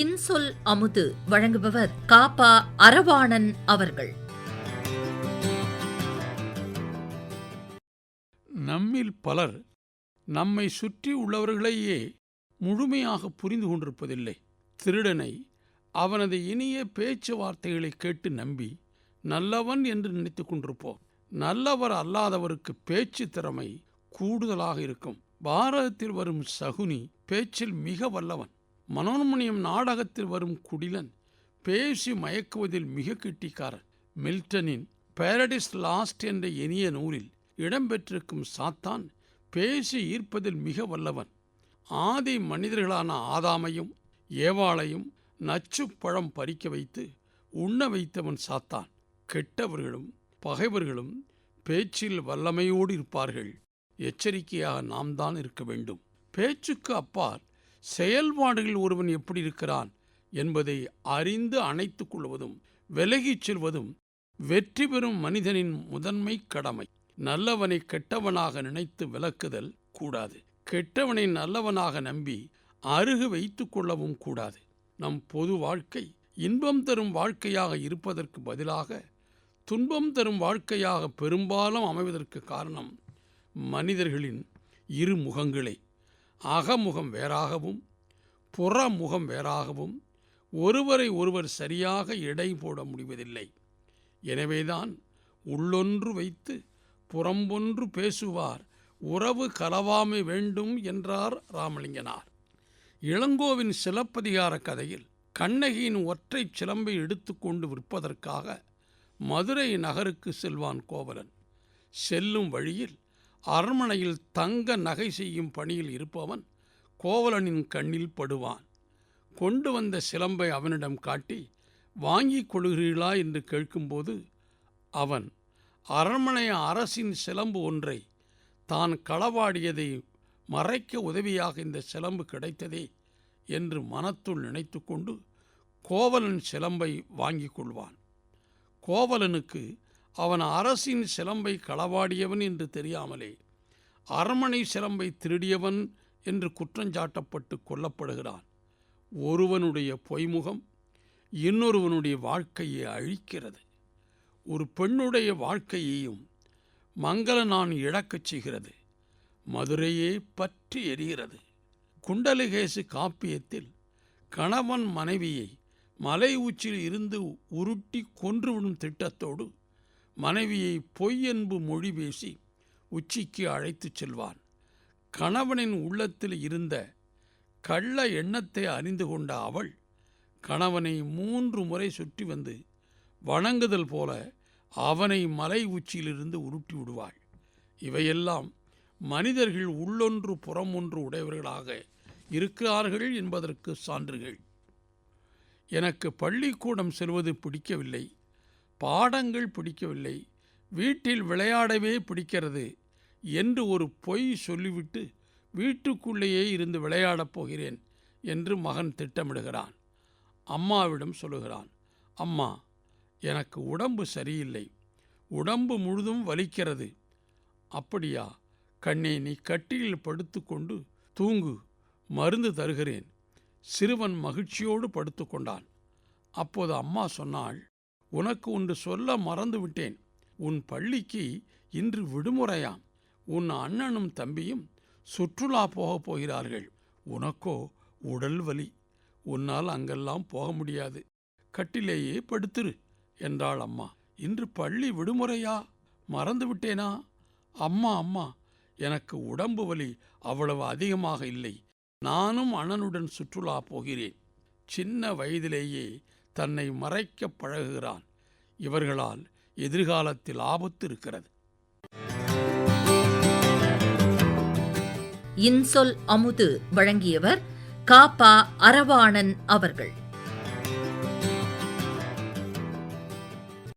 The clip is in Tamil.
இன்சொல் அமுது வழங்குபவர் காப்பா அரவாணன் அவர்கள். நம்மில் பலர் நம்மை சுற்றி உள்ளவர்களையே முழுமையாக புரிந்து கொண்டிருப்பதில்லை. திருடனை அவனது இனிய பேச்சுவார்த்தைகளை கேட்டு நம்பி நல்லவன் என்று நினைத்து கொண்டிருப்போம். நல்லவர் அல்லாதவருக்கு பேச்சு திறமை கூடுதலாக இருக்கும். பாரதத்தில் வரும் சகுனி பேச்சில் மிக வல்லவன். மனோன்மணியம் நாடகத்தில் வரும் குடிலன் பேசி மயக்குவதில் மிக கிட்டிக்காரன். மில்டனின் பேரடிஸ் லாஸ்ட் என்ற இனிய நூலில் இடம்பெற்றிருக்கும் சாத்தான் பேசி ஈர்ப்பதில் மிக வல்லவன். ஆதி மனிதர்களான ஆதாமையும் ஏவாளையும் நச்சு பழம் பறிக்க வைத்து உண்ண வைத்தவன் சாத்தான். கெட்டவர்களும் பகைவர்களும் பேச்சில் வல்லமையோடு இருப்பார்கள். எச்சரிக்கையாக நாம் தான் இருக்க வேண்டும். பேச்சுக்கு அப்பால் செயல்பாடுகளில் ஒருவன் எப்படி இருக்கிறான் என்பதை அறிந்து அணைத்து கொள்வதும் விலகிச் செல்வதும் வெற்றி பெறும் மனிதனின் முதன்மை கடமை. நல்லவனை கெட்டவனாக நினைத்து விலக்குதல் கூடாது. கெட்டவனை நல்லவனாக நம்பி அருகு வைத்து கொள்ளவும் கூடாது. நம் பொது வாழ்க்கை இன்பம் தரும் வாழ்க்கையாக இருப்பதற்கு பதிலாக துன்பம் தரும் வாழ்க்கையாக பெரும்பாலும் அமைவதற்கு காரணம் மனிதர்களின் இரு முகங்களே அகமுகம் வேறாகவும் புறமுகம் வேறாகவும் ஒருவரை ஒருவர் சரியாக இடை போட முடிவதில்லை. எனவேதான் உள்ளொன்று வைத்து புறம்பொன்று பேசுவார் உறவு கலவாமை வேண்டும் என்றார் ராமலிங்கனார். இளங்கோவின் சிலப்பதிகார கதையில் கண்ணகியின் ஒற்றை சிலம்பை எடுத்துக்கொண்டு விற்பதற்காக மதுரை நகருக்கு செல்வான் கோவலன். செல்லும் வழியில் அரண்மனையில் தங்க நகை செய்யும் பணியில் இருப்பவன் கோவலனின் கண்ணில் படுவான். கொண்டு வந்த சிலம்பை அவனிடம் காட்டி வாங்கிக் கொள்கிறீர்களா? என்று கேட்கும்போது அவன் அரண்மனை அரசின் சிலம்பு ஒன்றை. தான் களவாடியதை மறைக்க உதவியாக இந்த சிலம்பு கிடைத்ததே என்று மனத்துள் நினைத்துக்கொண்டு கோவலன் சிலம்பை வாங்கிக் கொள்வான். கோவலனுக்கு அவன் அரசின் சிலம்பை களவாடியவன் என்று தெரியாமலே அரண்மனை சிலம்பை திருடியவன் என்று குற்றஞ்சாட்டப்பட்டு கொல்லப்படுகிறான். ஒருவனுடைய பொய்முகம் இன்னொருவனுடைய வாழ்க்கையை அழிக்கிறது. ஒரு பெண்ணுடைய வாழ்க்கையையும் மங்கள நான் இழக்கச் செய்கிறது. மதுரையே பற்றி எரிகிறது. குண்டலிகேசு காப்பியத்தில் கணவன் மனைவியை மலை உச்சியில் இருந்து உருட்டி கொன்றுவிடும் திட்டத்தோடு மனைவியை பொய் என்பு மொழி பேசி உச்சிக்கு அழைத்துச் செல்வான். கணவனின் உள்ளத்தில் இருந்த கள்ள எண்ணத்தை அறிந்து கொண்ட அவள் கணவனை மூன்று முறை சுற்றி வந்து வணங்குதல் போல அவனை மலை உச்சியிலிருந்து உருட்டி விடுவாள். இவையெல்லாம் மனிதர்கள் உள்ளொன்று புறமொன்று உடையவர்களாக இருக்கிறார்கள் என்பதற்கு சான்றுகள். எனக்கு பள்ளிக்கூடம் செல்வது பிடிக்கவில்லை. பாடங்கள் பிடிக்கவில்லை. வீட்டில் விளையாடவே பிடிக்கிறது என்று ஒரு பொய் சொல்லிவிட்டு வீட்டுக்குள்ளேயே இருந்து விளையாடப் போகிறேன் என்று மகன் திட்டமிடுகிறான். அம்மாவிடம் சொல்லுகிறான் அம்மா எனக்கு உடம்பு சரியில்லை. உடம்பு முழுதும் வலிக்கிறது. அப்படியா? கண்ணே நீ கட்டிலில் படுத்துக்கொண்டு தூங்கு. மருந்து தருகிறேன். சிறுவன் மகிழ்ச்சியோடு படுத்துக்கொண்டான் அப்போது அம்மா சொன்னாள் உனக்கு ஒன்று சொல்ல மறந்துவிட்டேன். உன் பள்ளிக்கு இன்று விடுமுறையாம். உன் அண்ணனும் தம்பியும் சுற்றுலா போகப் போகிறார்கள். உனக்கோ உடல் வலி. உன்னால் அங்கெல்லாம் போக முடியாது. கட்டிலேயே படுத்துரு என்றாள் அம்மா. இன்று பள்ளி விடுமுறையா? மறந்து விட்டேனா அம்மா அம்மா எனக்கு உடம்பு வலி அவ்வளவு அதிகமாக இல்லை. நானும் அண்ணனுடன் சுற்றுலா போகிறேன். சின்ன வயதிலேயே தன்னை மறைக்க பழகுகிறான். இவர்களால் எதிர்காலத்தில் ஆபத்து இருக்கிறது. இன்சொல் அமுது வழங்கியவர் காப்பா அரவாணன் அவர்கள்.